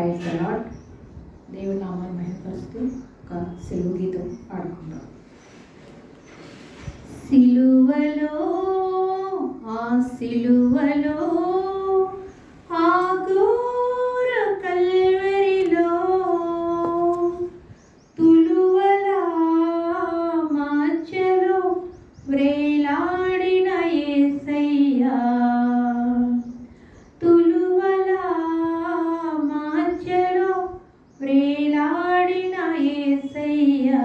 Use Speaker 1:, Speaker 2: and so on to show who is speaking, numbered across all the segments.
Speaker 1: Praise అలాడ్ దేవుడి నామాన్ని మహిళపరుస్తూ ఒక సెలవు గీతం పాడుకుందాం. సిలువలో ఆ సిలువలో నిలబడిన ఏసయ్యా.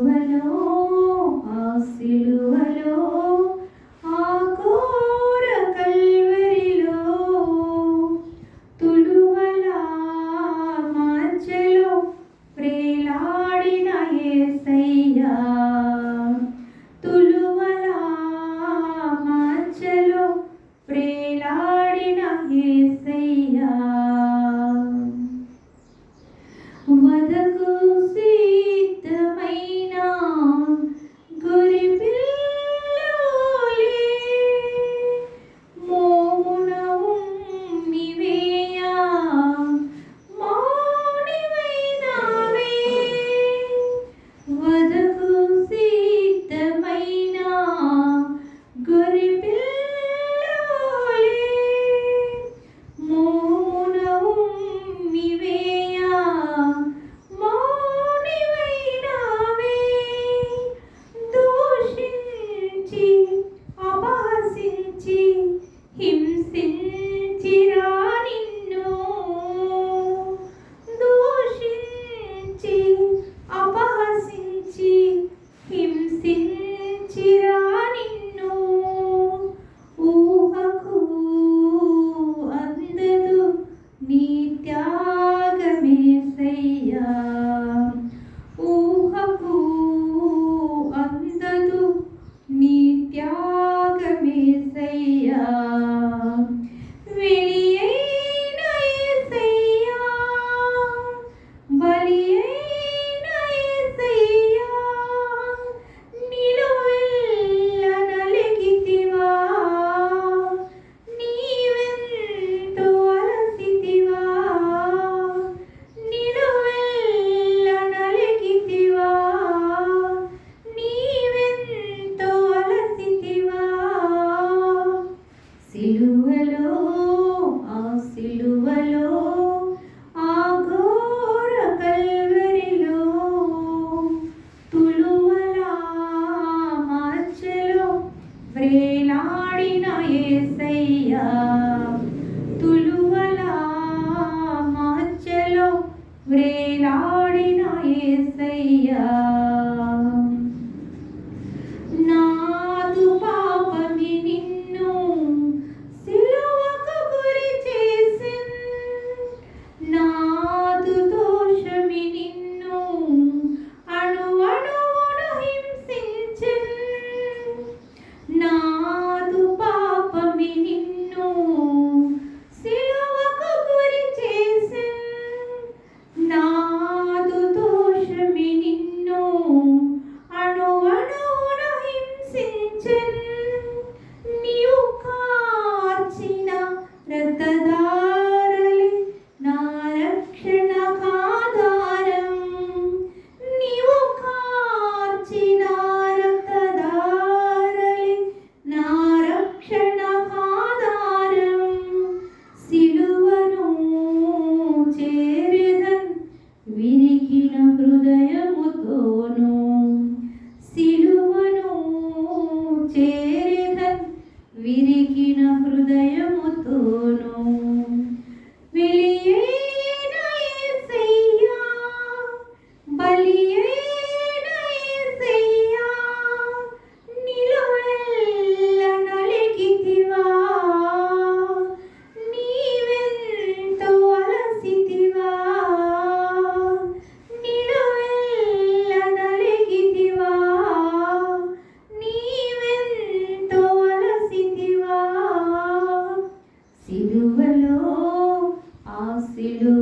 Speaker 1: I know I'll see. செஞ்சிரா Tim. Yeah. ఆ